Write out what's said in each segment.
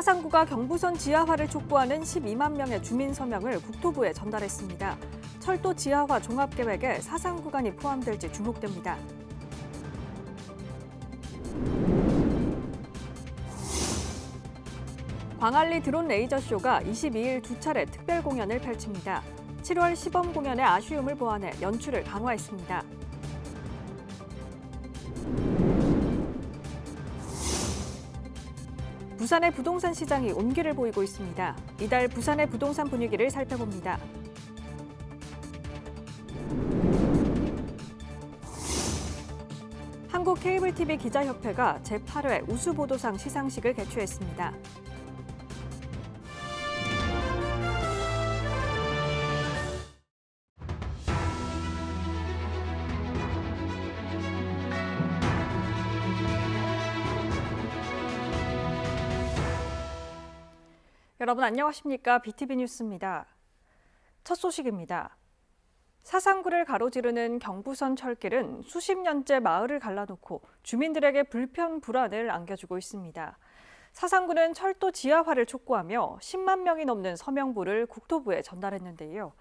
사상구가 경부선 지하화를 촉구하는 12만 명의 주민 서명을 국토부에 전달했습니다. 철도 지하화 종합계획에 사상 구간이 포함될지 주목됩니다. 광안리 드론 레이저 쇼가 22일 두 차례 특별 공연을 펼칩니다. 7월 시범 공연의 아쉬움을 보완해 연출을 강화했습니다. 부산의 부동산 시장이 온기를 보이고 있습니다. 이달 부산의 부동산 분위기를 살펴봅니다. 한국 케이블 TV 기자협회가 제8회 우수보도상 시상식을 개최했습니다. 여러분 안녕하십니까? BTV 뉴스입니다. 첫 소식입니다. 사상구를 가로지르는 경부선 철길은 수십 년째 마을을 갈라놓고 주민들에게 불편 불안을 안겨주고 있습니다. 사상구는 철도 지하화를 촉구하며 10만 명이 넘는 서명부를 국토부에 전달했는데요.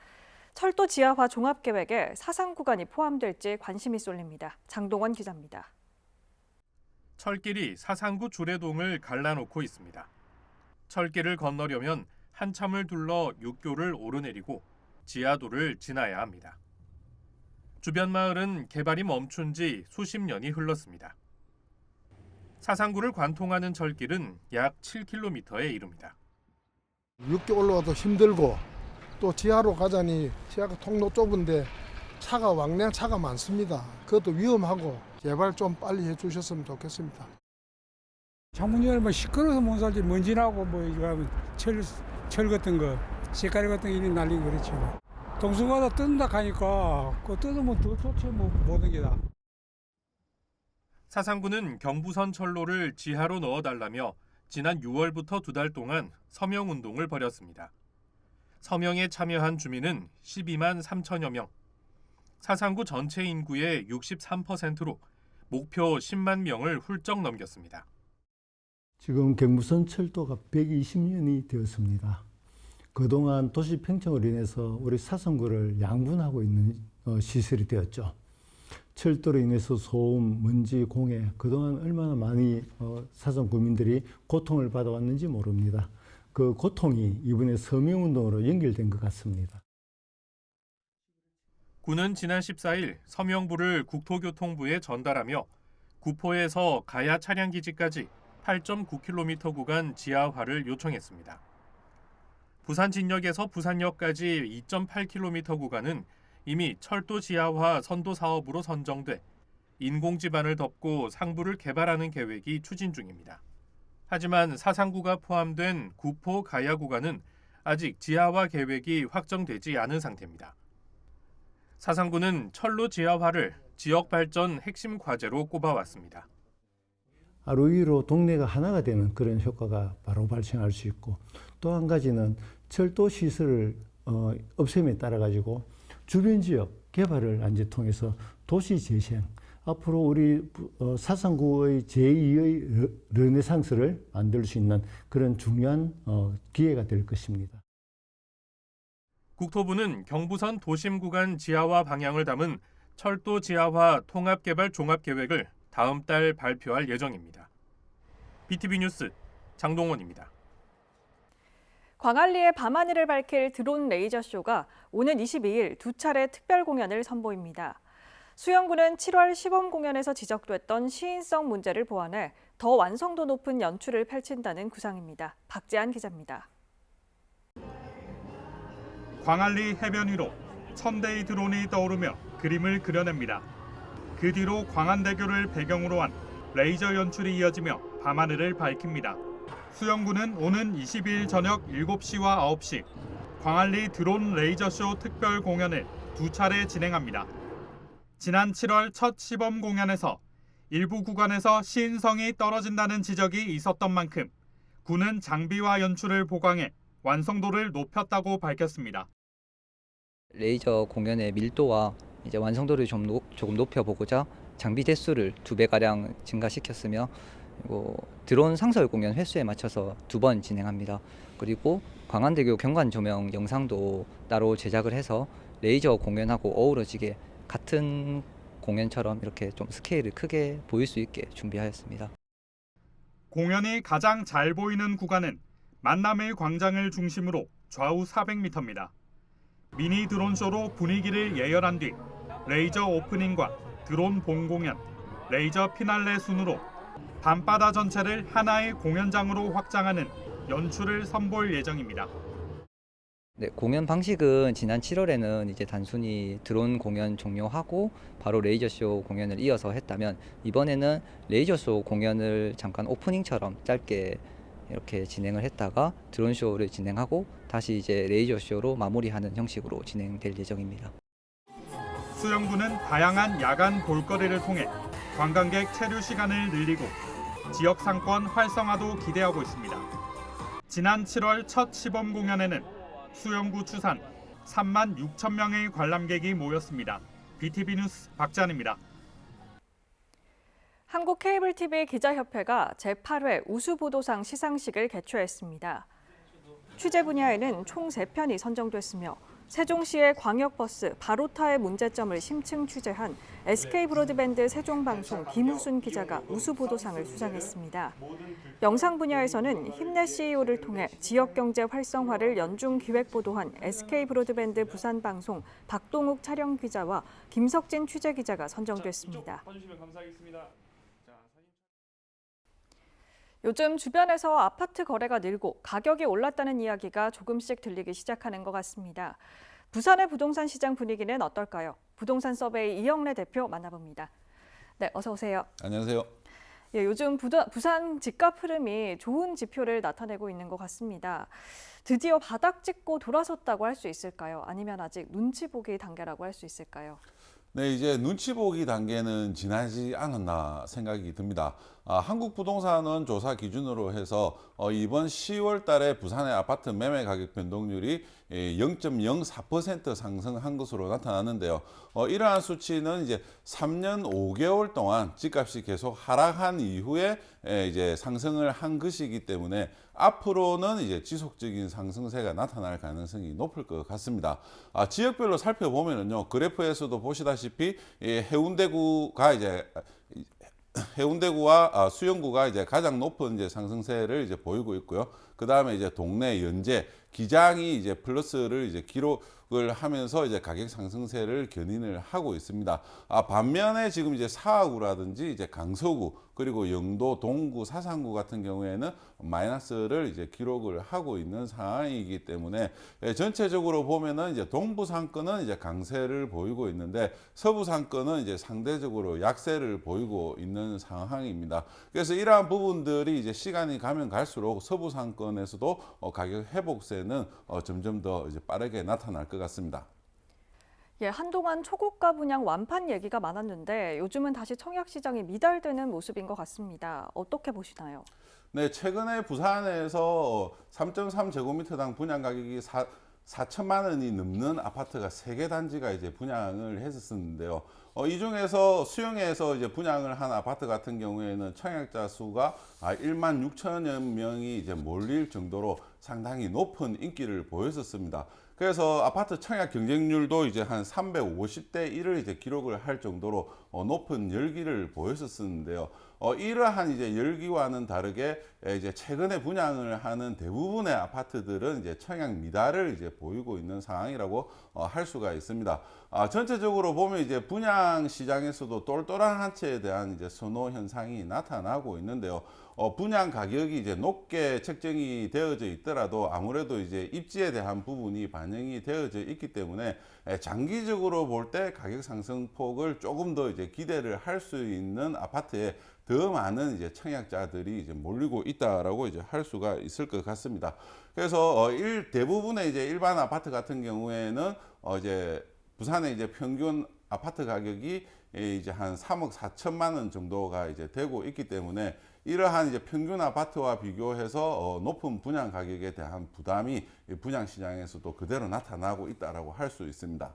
철도 지하화 종합계획에 사상 구간이 포함될지 관심이 쏠립니다. 장동원 기자입니다. 철길이 사상구 주례동을 갈라놓고 있습니다. 철길을 건너려면 한참을 둘러 육교를 오르내리고 지하도를 지나야 합니다. 주변 마을은 개발이 멈춘 지 수십 년이 흘렀습니다. 사상구를 관통하는 철길은 약 7km에 이릅니다. 육교 올라와도 힘들고 또 지하로 가자니 지하가 통로 좁은데 차가 왕래 차가 많습니다. 그것도 위험하고 제발 좀 빨리 해주셨으면 좋겠습니다. 창문 열면 시끄러워서 못 살지 먼지 나고 뭐 이거 하면 철, 철 같은 거 색깔 같은 거 이리 날리고 그렇죠 동수마다 뜬다 가니까 그 뜯으면 더 좋지 뭐 모든 게다 사상구는 경부선 철로를 지하로 넣어달라며 지난 6월부터 두 달 동안 서명 운동을 벌였습니다. 서명에 참여한 주민은 12만 3천여 명. 사상구 전체 인구의 63%로 목표 10만 명을 훌쩍 넘겼습니다. 지금 경부선 철도가 120년이 되었습니다. 그동안 도시 평창으로 인해서 우리 사성구를 양분하고 있는 어, 시설이 되었죠. 철도로 인해서 소음, 먼지, 공해 그동안 얼마나 많이 어, 사성 구민들이 고통을 받아왔는지 모릅니다. 그 고통이 이번에 서명운동으로 연결된 것 같습니다. 군은 지난 14일 서명부를 국토교통부에 전달하며 구포에서 가야 차량기지까지 8.9km 구간 지하화를 요청했습니다. 부산 진역에서 부산역까지 2.8km 구간은 이미 철도 지하화 선도 사업으로 선정돼 인공 지반을 덮고 상부를 개발하는 계획이 추진 중입니다. 하지만 사상구가 포함된 구포 가야 구간은 아직 지하화 계획이 확정되지 않은 상태입니다. 사상구는 철로 지하화를 지역 발전 핵심 과제로 꼽아왔습니다. 위로 동네가 하나가 되는 그런 효과가 바로 발생할 수 있고 또 한 가지는 철도 시설을 어, 없앰에 따라 가지고 주변 지역 개발을 이제 통해서 도시 재생 앞으로 우리 어, 사상구의 제2의 르- 르네상스를 만들 수 있는 그런 중요한 어, 기회가 될 것입니다. 국토부는 경부선 도심 구간 지하화 방향을 담은 철도 지하화 통합개발 종합계획을 다음 달 발표할 예정입니다. BTV 뉴스 장동원입니다. 광안리의 밤하늘을 밝힐 드론 레이저 쇼가 오는 22일 두 차례 특별 공연을 선보입니다. 수영구는 7월 시범 공연에서 지적됐던 시인성 문제를 보완해 더 완성도 높은 연출을 펼친다는 구상입니다. 박재한 기자입니다. 광안리 해변 위로 천 대의 드론이 떠오르며 그림을 그려냅니다. 그 뒤로 광안대교를 배경으로 한 레이저 연출이 이어지며 밤하늘을 밝힙니다. 수영구는 오는 22일 저녁 7시와 9시 광안리 드론 레이저쇼 특별 공연을 두 차례 진행합니다. 지난 7월 첫 시범 공연에서 일부 구간에서 시인성이 떨어진다는 지적이 있었던 만큼 군은 장비와 연출을 보강해 완성도를 높였다고 밝혔습니다. 레이저 공연의 밀도와 이제 완성도를 좀 높- 조금 높여보고자 장비 대수를 두 배 가량 증가시켰으며 그리고 드론 상설 공연 횟수에 맞춰서 두 번 진행합니다. 그리고 광안대교 경관 조명 영상도 따로 제작을 해서 레이저 공연하고 어우러지게 같은 공연처럼 이렇게 좀 스케일을 크게 보일 수 있게 준비하였습니다. 공연이 가장 잘 보이는 구간은 만남의 광장을 중심으로 좌우 400m입니다. 미니 드론쇼로 분위기를 예열한 뒤 레이저 오프닝과 드론 본 공연, 레이저 피날레 순으로 밤바다 전체를 하나의 공연장으로 확장하는 연출을 선보일 예정입니다. 네, 공연 방식은 지난 7월에는 이제 단순히 드론 공연 종료하고 바로 레이저 쇼 공연을 이어서 했다면 이번에는 레이저 쇼 공연을 잠깐 오프닝처럼 짧게 이렇게 진행을 했다가 드론 쇼를 진행하고 다시 이제 레이저 쇼로 마무리하는 형식으로 진행될 예정입니다. 수영부는 다양한 야간 볼거리를 통해 관광객 체류 시간을 늘리고 지역 상권 활성화도 기대하고 있습니다. 지난 7월 첫 시범 공연에는 수영구 추산 3만 6천 명의 관람객이 모였습니다. BTV 뉴스 박찬입니다. 한국 케이블 TV 기자협회가 제8회 우수보도상 시상식을 개최했습니다. 취재 분야에는 총 3편이 선정됐으며 세종시의 광역버스 바로타의 문제점을 심층 취재한 SK 브로드밴드 세종방송 김우순 기자가 우수보도상을 수상했습니다. 영상 분야에서는 힘내 CEO를 통해 지역 경제 활성화를 연중 기획 보도한 SK 브로드밴드 부산방송 박동욱 촬영 기자와 김석진 취재 기자가 선정됐습니다. 요즘 주변에서 아파트 거래가 늘고 가격이 올랐다는 이야기가 조금씩 들리기 시작하는 것 같습니다. 부산의 부동산 시장 분위기는 어떨까요? 부동산 서베이 이영래 대표 만나봅니다. 네, 어서 오세요. 안녕하세요. 예, 요즘 부다, 부산 집값 흐름이 좋은 지표를 나타내고 있는 것 같습니다. 드디어 바닥 찍고 돌아섰다고 할 수 있을까요? 아니면 아직 눈치 보기 단계라고 할 수 있을까요? 네, 이제 눈치 보기 단계는 지나지 않았나 생각이 듭니다. 아, 한국 부동산은 조사 기준으로 해서 어, 이번 10월 달에 부산의 아파트 매매 가격 변동률이 예, 0.04% 상승한 것으로 나타났는데요. 어, 이러한 수치는 이제 3년 5개월 동안 집값이 계속 하락한 이후에 예, 이제 상승을 한 것이기 때문에 앞으로는 이제 지속적인 상승세가 나타날 가능성이 높을 것 같습니다. 아, 지역별로 살펴보면은요, 그래프에서도 보시다시피 이 해운대구가 이제 해운대구와 아, 수영구가 이제 가장 높은 이제 상승세를 이제 보이고 있고요. 그 다음에 이제 동네, 연제, 기장이 이제 플러스를 이제 기록을 하면서 이제 가격 상승세를 견인을 하고 있습니다. 아, 반면에 지금 이제 사하구라든지 이제 강서구 그리고 영도, 동구, 사상구 같은 경우에는 마이너스를 이제 기록을 하고 있는 상황이기 때문에 예, 전체적으로 보면은 이제 동부 상권은 이제 강세를 보이고 있는데 서부 상권은 이제 상대적으로 약세를 보이고 있는 상황입니다. 그래서 이러한 부분들이 이제 시간이 가면 갈수록 서부 상권에서도 어, 가격 회복세는 어, 점점 더 이제 빠르게 나타날 것 같습니다. 예, 한동안 초고가 분양 완판 얘기가 많았는데 요즘은 다시 청약 시장이 미달되는 모습인 것 같습니다. 어떻게 보시나요? 네, 최근에 부산에서 3.3제곱미터당 분양 가격이 4, 4천만 원이 넘는 아파트가 세 개 단지가 이제 분양을 했었는데요. 어, 이 중에서 수영에서 이제 분양을 한 아파트 같은 경우에는 청약자 수가 아, 1만 6천여 명이 이제 몰릴 정도로 상당히 높은 인기를 보였었습니다. 그래서 아파트 청약 경쟁률도 이제 한 350대 1을 이제 기록을 할 정도로 어, 높은 열기를 보였었는데요. 어, 이러한 이제 열기와는 다르게 에, 이제 최근에 분양을 하는 대부분의 아파트들은 이제 청약 미달을 이제 보이고 있는 상황이라고 어, 할 수가 있습니다. 아, 전체적으로 보면 이제 분양 시장에서도 똘똘한 한 채에 대한 이제 선호 현상이 나타나고 있는데요. 어, 분양 가격이 이제 높게 책정이 되어져 있더라도 아무래도 이제 입지에 대한 부분이 반영이 되어져 있기 때문에 에, 장기적으로 볼 때 가격 상승폭을 조금 더 이제 기대를 할 수 있는 아파트에 더 많은 이제 청약자들이 이제 몰리고 있다라고 이제 할 수가 있을 것 같습니다. 그래서 어, 일 대부분의 이제 일반 아파트 같은 경우에는 어, 이제 부산의 이제 평균 아파트 가격이 예, 이제 한 3억 4천만 원 정도가 이제 되고 있기 때문에 이러한 이제 평균 아파트와 비교해서 어, 높은 분양 가격에 대한 부담이 이 분양 시장에서도 그대로 나타나고 있다라고 할 수 있습니다.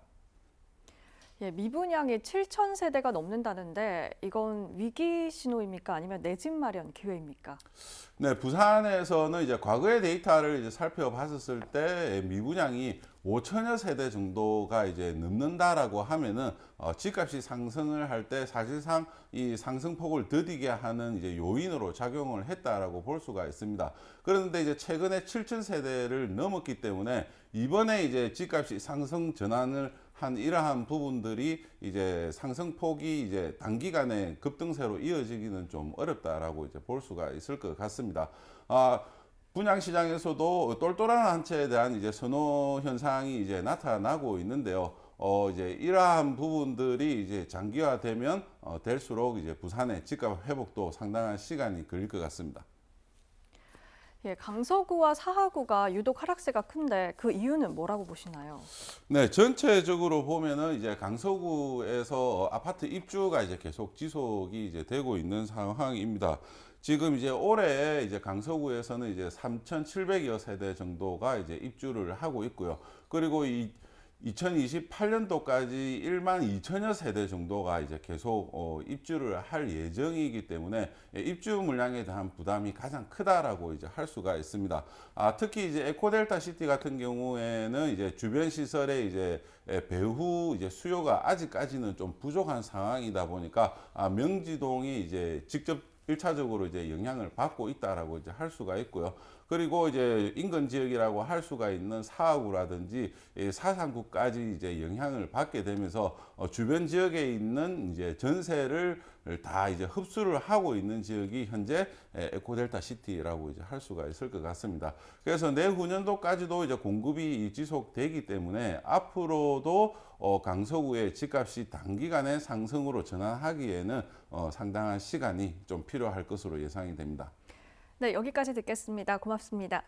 예, 미분양이 7천 세대가 넘는다는데 이건 위기 신호입니까? 아니면 내 집 마련 기회입니까? 네, 부산에서는 이제 과거의 데이터를 이제 살펴봤었을 때 미분양이 5천여 세대 정도가 이제 넘는다라고 하면은 어, 집값이 상승을 할 때 사실상 이 상승폭을 더디게 하는 이제 요인으로 작용을 했다라고 볼 수가 있습니다. 그런데 이제 최근에 7천 세대를 넘었기 때문에 이번에 이제 집값이 상승 전환을 한 이러한 부분들이 이제 상승폭이 이제 단기간에 급등세로 이어지기는 좀 어렵다라고 이제 볼 수가 있을 것 같습니다. 아, 분양 시장에서도 똘똘한 한 채에 대한 이제 선호 현상이 이제 나타나고 있는데요. 어, 이제 이러한 부분들이 이제 장기화되면 어, 될수록 이제 부산의 집값 회복도 상당한 시간이 걸릴 것 같습니다. 예, 강서구와 사하구가 유독 하락세가 큰데 그 이유는 뭐라고 보시나요? 네, 전체적으로 보면은 이제 강서구에서 아파트 입주가 이제 계속 지속이 이제 되고 있는 상황입니다. 지금 이제 올해 이제 강서구에서는 이제 3,700여 세대 정도가 이제 입주를 하고 있고요. 그리고 이 2028년도까지 1만 2천여 세대 정도가 이제 계속 어, 입주를 할 예정이기 때문에 예, 입주 물량에 대한 부담이 가장 크다라고 이제 할 수가 있습니다. 아, 특히 이제 에코델타 시티 같은 경우에는 이제 주변 시설에 이제 예, 배후 이제 수요가 아직까지는 좀 부족한 상황이다 보니까 아, 명지동이 이제 직접 일차적으로 이제 영향을 받고 있다라고 이제 할 수가 있고요. 그리고 이제 인근 지역이라고 할 수가 있는 사하구라든지 이 사상구까지 이제 영향을 받게 되면서 어, 주변 지역에 있는 이제 전세를 다 이제 흡수를 하고 있는 지역이 현재 에, 에코델타 시티라고 이제 할 수가 있을 것 같습니다. 그래서 내후년도까지도 이제 공급이 지속되기 때문에 앞으로도 어, 강서구의 집값이 단기간에 상승으로 전환하기에는 어, 상당한 시간이 좀 필요할 것으로 예상이 됩니다. 네, 여기까지 듣겠습니다. 고맙습니다.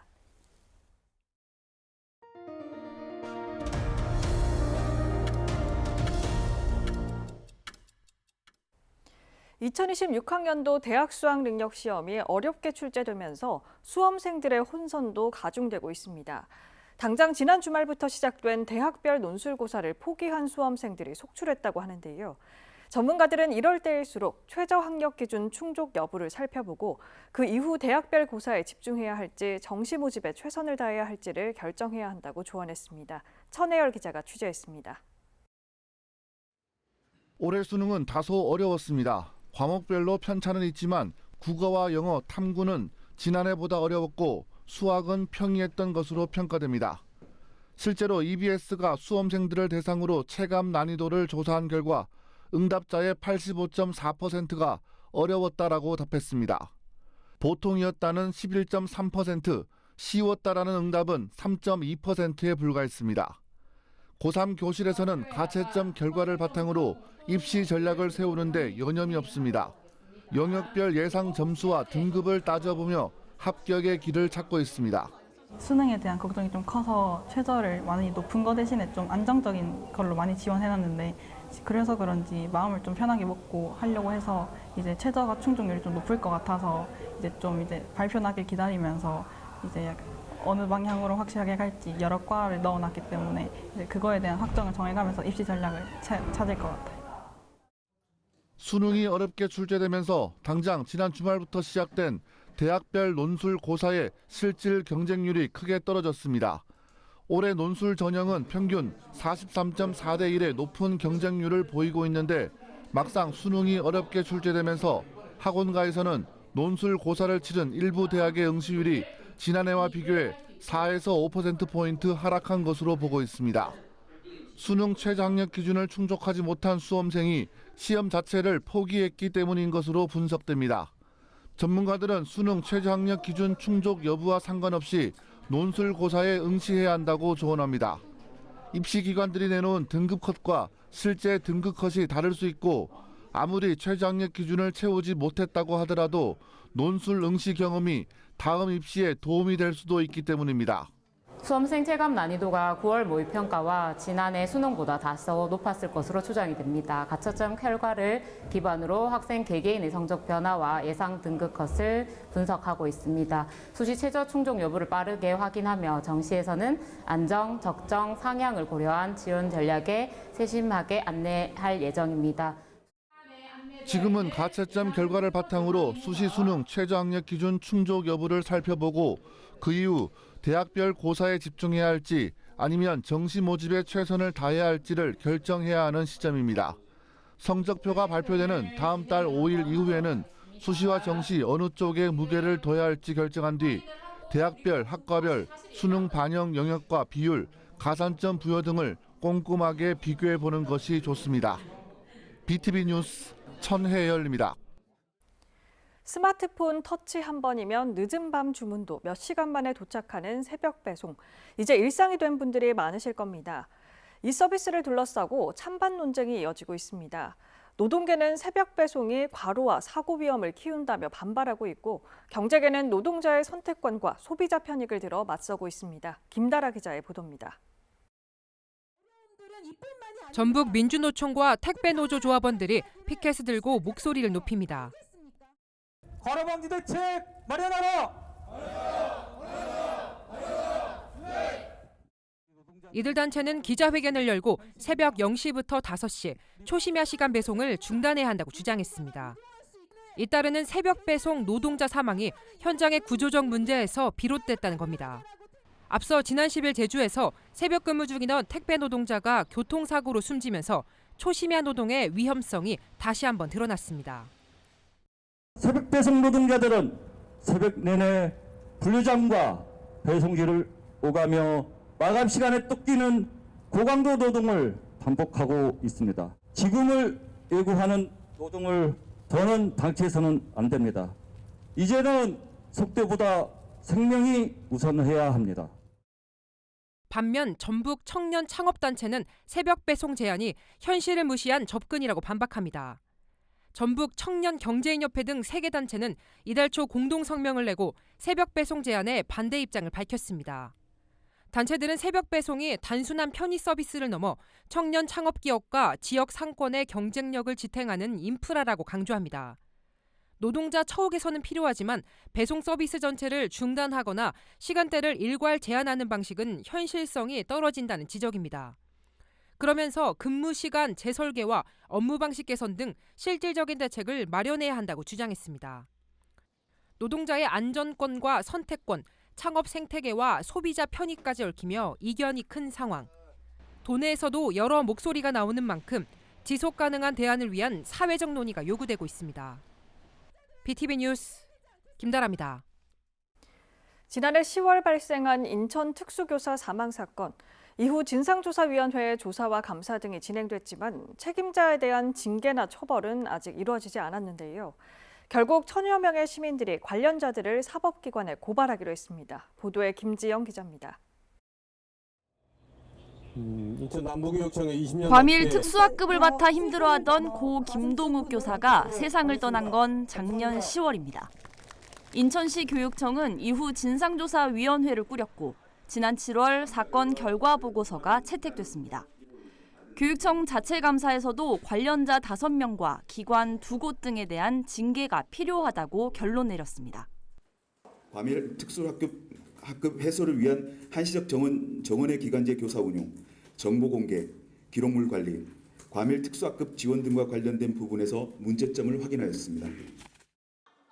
2026학년도 대학 수학 능력 시험이 어렵게 출제되면서 수험생들의 혼선도 가중되고 있습니다. 당장 지난 주말부터 시작된 대학별 논술고사를 포기한 수험생들이 속출했다고 하는데요. 전문가들은 이럴 때일수록 최저 학력 기준 충족 여부를 살펴보고 그 이후 대학별 고사에 집중해야 할지 정시 모집에 최선을 다해야 할지를 결정해야 한다고 조언했습니다. 천혜열 기자가 취재했습니다. 올해 수능은 다소 어려웠습니다. 과목별로 편차는 있지만 국어와 영어, 탐구는 지난해보다 어려웠고 수학은 평이했던 것으로 평가됩니다. 실제로 EBS가 수험생들을 대상으로 체감 난이도를 조사한 결과 응답자의 85.4%가 어려웠다라고 답했습니다. 보통이었다는 11.3%, 쉬웠다라는 응답은 3.2%에 불과했습니다. 고3 교실에서는 가채점 결과를 바탕으로 입시 전략을 세우는데 여념이 없습니다. 영역별 예상 점수와 등급을 따져보며 합격의 길을 찾고 있습니다. 수능에 대한 걱정이 좀 커서 최저를 많이 높은 거 대신에 좀 안정적인 걸로 많이 지원해놨는데 그래서 그런지 마음을 좀 편하게 먹고 하려고 해서 이제 최저가 충족률이 좀 높을 것 같아서 이제 좀 이제 발표 나길 기다리면서 이제 어느 방향으로 확실하게 갈지 여러 과를 넣어놨기 때문에 이제 그거에 대한 확정을 정해가면서 입시 전략을 차- 찾을 것 같아요. 수능이 어렵게 출제되면서 당장 지난 주말부터 시작된 대학별 논술 고사의 실질 경쟁률이 크게 떨어졌습니다. 올해 논술 전형은 평균 43.4대 1의 높은 경쟁률을 보이고 있는데 막상 수능이 어렵게 출제되면서 학원가에서는 논술 고사를 치른 일부 대학의 응시율이 지난해와 비교해 4에서 5%포인트 하락한 것으로 보고 있습니다. 수능 최저학력 기준을 충족하지 못한 수험생이 시험 자체를 포기했기 때문인 것으로 분석됩니다. 전문가들은 수능 최저학력 기준 충족 여부와 상관없이 논술 고사에 응시해야 한다고 조언합니다. 입시 기관들이 내놓은 등급 컷과 실제 등급 컷이 다를 수 있고 아무리 최저학력 기준을 채우지 못했다고 하더라도 논술 응시 경험이 다음 입시에 도움이 될 수도 있기 때문입니다. 수험생 체감 난이도가 9월 모의평가와 지난해 수능보다 다소 높았을 것으로 추정이 됩니다. 가처점 결과를 기반으로 학생 개개인의 성적 변화와 예상 등급 컷을 분석하고 있습니다. 수시 최저 충족 여부를 빠르게 확인하며 정시에서는 안정, 적정, 상향을 고려한 지원 전략에 세심하게 안내할 예정입니다. 지금은 가채점 결과를 바탕으로 수시 수능 최저학력 기준 충족 여부를 살펴보고 그 이후 대학별 고사에 집중해야 할지 아니면 정시 모집에 최선을 다해야 할지를 결정해야 하는 시점입니다. 성적표가 발표되는 다음 달 5일 이후에는 수시와 정시 어느 쪽에 무게를 둬야 할지 결정한 뒤 대학별, 학과별 수능 반영 영역과 비율, 가산점 부여 등을 꼼꼼하게 비교해 보는 것이 좋습니다. BTV 뉴스 천혜열입니다. 스마트폰 터치 한 번이면 늦은 밤 주문도 몇 시간 만에 도착하는 새벽 배송. 이제 일상이 된 분들이 많으실 겁니다. 이 서비스를 둘러싸고 찬반 논쟁이 이어지고 있습니다. 노동계는 새벽 배송이 과로와 사고 위험을 키운다며 반발하고 있고 경제계는 노동자의 선택권과 소비자 편익을 들어 맞서고 있습니다. 김다라 기자의 보도입니다. 전북 민주노총과 택배 노조 조합원들이 피켓을 들고 목소리를 높입니다. 과로방지 대책 마련하라. 이들 단체는 기자회견을 열고 새벽 0시부터 5시 초심야 시간 배송을 중단해야 한다고 주장했습니다. 잇따르는 새벽 배송 노동자 사망이 현장의 구조적 문제에서 비롯됐다는 겁니다. 앞서 지난 10일 제주에서 새벽 근무 중이던 택배 노동자가 교통사고로 숨지면서 초심야 노동의 위험성이 다시 한번 드러났습니다. 새벽 배송 노동자들은 새벽 내내 분류장과 배송지를 오가며 마감 시간에 또 끼는 고강도 노동을 반복하고 있습니다. 지금을 예고하는 노동을 더는 방치해서는 안 됩니다. 이제는 속도보다 생명이 우선해야 합니다. 반면 전북 청년 창업단체는 새벽 배송 제한이 현실을 무시한 접근이라고 반박합니다. 전북 청년 경제인협회 등세개 단체는 이달 초 공동 성명을 내고 새벽 배송 제한에 반대 입장을 밝혔습니다. 단체들은 새벽 배송이 단순한 편의 서비스를 넘어 청년 창업 기업과 지역 상권의 경쟁력을 지탱하는 인프라라고 강조합니다. 노동자 처우 개선은 필요하지만 배송 서비스 전체를 중단하거나 시간대를 일괄 제한하는 방식은 현실성이 떨어진다는 지적입니다. 그러면서 근무 시간 재설계와 업무 방식 개선 등 실질적인 대책을 마련해야 한다고 주장했습니다. 노동자의 안전권과 선택권, 창업 생태계와 소비자 편의까지 얽히며 이견이 큰 상황. 도내에서도 여러 목소리가 나오는 만큼 지속 가능한 대안을 위한 사회적 논의가 요구되고 있습니다. BTV 뉴스 김다라입니다. 지난해 10월 발생한 인천 특수교사 사망 사건. 이후 진상조사위원회의 조사와 감사 등이 진행됐지만 책임자에 대한 징계나 처벌은 아직 이루어지지 않았는데요. 결국 천여 명의 시민들이 관련자들을 사법기관에 고발하기로 했습니다. 보도에 김지영 기자입니다. 인천 남부교육청의 20년 과밀 특수학급을 맡아 힘들어하던 고 김동욱 교사가 세상을 떠난 건 작년 10월입니다. 인천시 교육청은 이후 진상조사위원회를 꾸렸고 지난 7월 사건 결과 보고서가 채택됐습니다. 교육청 자체 감사에서도 관련자 5명과 기관 2곳 등에 대한 징계가 필요하다고 결론 내렸습니다. 과밀 특수학급 학급 해소를 위한 한시적 정원 정원의 기간제 교사 운용, 정보 공개, 기록물 관리, 과밀 특수학급 지원 등과 관련된 부분에서 문제점을 확인하였습니다.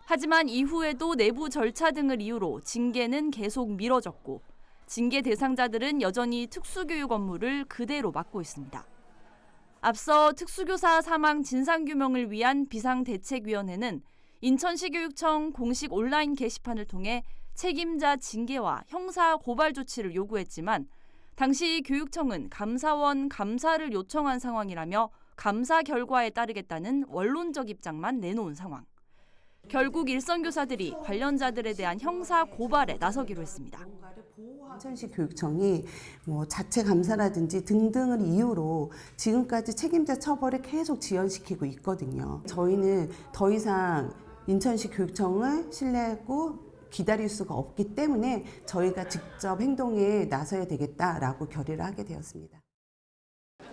하지만 이후에도 내부 절차 등을 이유로 징계는 계속 미뤄졌고 징계 대상자들은 여전히 특수교육 업무를 그대로 맡고 있습니다. 앞서 특수교사 사망 진상규명을 위한 비상대책위원회는 인천시 교육청 공식 온라인 게시판을 통해 책임자 징계와 형사 고발 조치를 요구했지만 당시 교육청은 감사원 감사를 요청한 상황이라며 감사 결과에 따르겠다는 원론적 입장만 내놓은 상황. 결국 일선 교사들이 관련자들에 대한 형사 고발에 나서기로 했습니다. 인천시 교육청이 뭐 자체 감사라든지 등등을 이유로 지금까지 책임자 처벌을 계속 지연시키고 있거든요. 저희는 더 이상 인천시 교육청을 신뢰하고 기다릴 수가 없기 때문에 저희가 직접 행동에 나서야 되겠다라고 결의를 하게 되었습니다.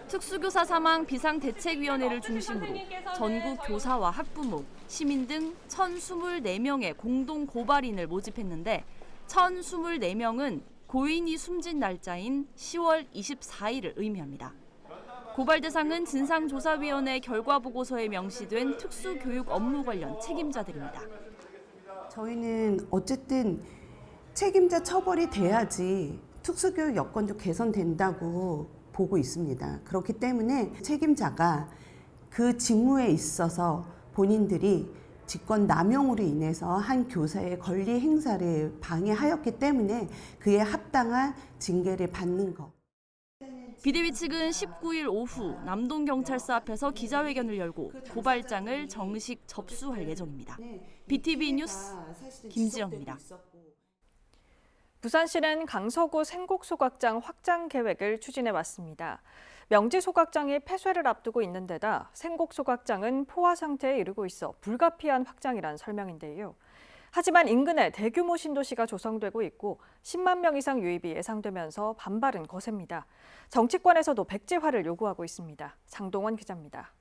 특수교사 사망 비상대책위원회를 중심으로 전국 교사와 학부모, 시민 등 1,024명의 공동 고발인을 모집했는데 1,024명은 고인이 숨진 날짜인 10월 24일을 의미합니다. 고발 대상은 진상조사위원회 결과 보고서에 명시된 특수교육 업무 관련 책임자들입니다. 저희는 어쨌든 책임자 처벌이 돼야지 특수교육 여건도 개선된다고 보고 있습니다. 그렇기 때문에 책임자가 그 직무에 있어서 본인들이 직권 남용으로 인해서 한 교사의 권리 행사를 방해하였기 때문에 그에 합당한 징계를 받는 것. 비대위 측은 19일 오후 남동경찰서 앞에서 기자회견을 열고 고발장을 정식 접수할 예정입니다. BTV 뉴스 김지영입니다. 부산시는 강서구 생곡소각장 확장 계획을 추진해 왔습니다. 명지 소각장이 폐쇄를 앞두고 있는 데다 생곡 소각장은 포화 상태에 이르고 있어 불가피한 확장이란 설명인데요. 하지만 인근에 대규모 신도시가 조성되고 있고 10만 명 이상 유입이 예상되면서 반발은 거셉니다. 정치권에서도 백지화를 요구하고 있습니다. 장동원 기자입니다.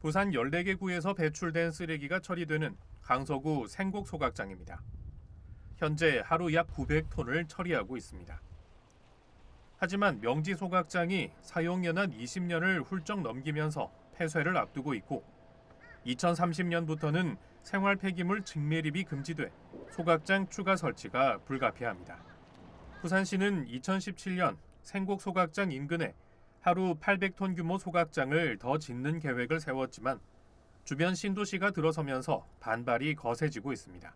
부산 14개 구에서 배출된 쓰레기가 처리되는 강서구 생곡 소각장입니다. 현재 하루 약 900톤을 처리하고 있습니다. 하지만 명지 소각장이 사용 연한 20년을 훌쩍 넘기면서 폐쇄를 앞두고 있고 2030년부터는 생활 폐기물 증매립이 금지돼 소각장 추가 설치가 불가피합니다. 부산시는 2017년 생곡 소각장 인근에 하루 800톤 규모 소각장을 더 짓는 계획을 세웠지만 주변 신도시가 들어서면서 반발이 거세지고 있습니다.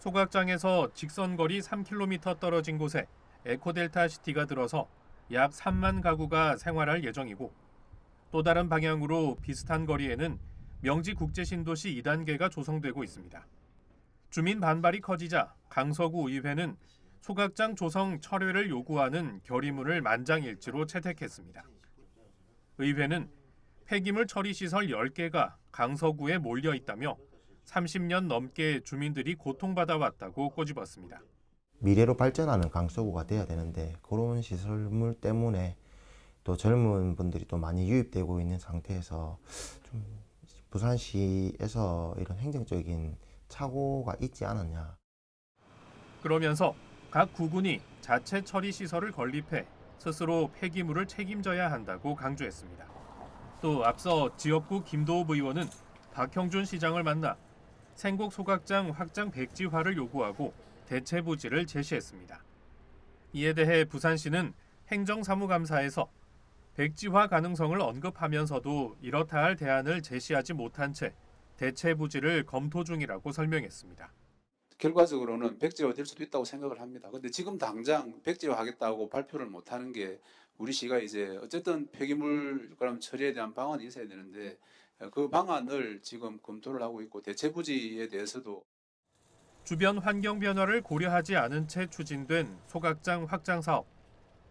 소각장에서 직선거리 3km 떨어진 곳에 에코델타 시티가 들어서 약 3만 가구가 생활할 예정이고 또 다른 방향으로 비슷한 거리에는 명지 국제신도시 2단계가 조성되고 있습니다. 주민 반발이 커지자 강서구 의회는 소각장 조성 철회를 요구하는 결의문을 만장일치로 채택했습니다. 의회는 폐기물 처리 시설 10개가 강서구에 몰려 있다며 30년 넘게 주민들이 고통받아 왔다고 꼬집었습니다. 미래로 발전하는 강서구가 돼야 되는데 그런 시설물 때문에 또 젊은 분들이 또 많이 유입되고 있는 상태에서 좀 부산시에서 이런 행정적인 착오가 있지 않았냐. 그러면서 각 구군이 자체 처리 시설을 건립해 스스로 폐기물을 책임져야 한다고 강조했습니다. 또 앞서 지역구 김도읍 의원은 박형준 시장을 만나 생곡 소각장 확장 백지화를 요구하고 대체 부지를 제시했습니다. 이에 대해 부산시는 행정사무감사에서 백지화 가능성을 언급하면서도 이렇다 할 대안을 제시하지 못한 채 대체 부지를 검토 중이라고 설명했습니다. 결과적으로는 백지화 될 수도 있다고 생각을 합니다. 근데 지금 당장 백지화 하겠다고 발표를 못 하는 게 우리 시가 이제 어쨌든 폐기물 그럼 처리에 대한 방안이 있어야 되는데 그 방안을 지금 검토를 하고 있고 대체 부지에 대해서도 주변 환경 변화를 고려하지 않은 채 추진된 소각장 확장 사업.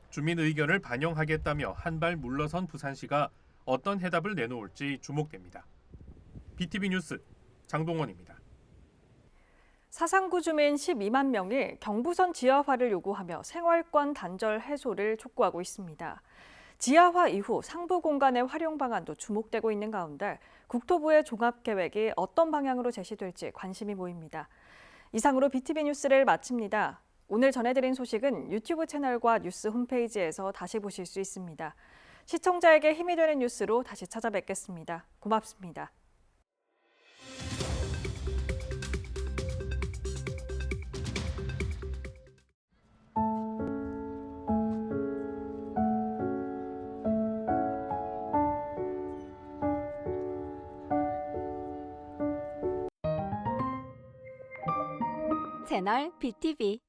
주민 의견을 반영하겠다며 한 발 물러선 부산시가 어떤 해답을 내놓을지 주목됩니다. BTV 뉴스 장동원입니다. 사상구 주민 12만 명이 경부선 지하화를 요구하며 생활권 단절 해소를 촉구하고 있습니다. 지하화 이후 상부 공간의 활용 방안도 주목되고 있는 가운데 국토부의 종합 계획이 어떤 방향으로 제시될지 관심이 모입니다. 이상으로 BTV 뉴스를 마칩니다. 오늘 전해드린 소식은 유튜브 채널과 뉴스 홈페이지에서 다시 보실 수 있습니다. 시청자에게 힘이 되는 뉴스로 다시 찾아뵙겠습니다. 고맙습니다. 채널 BTV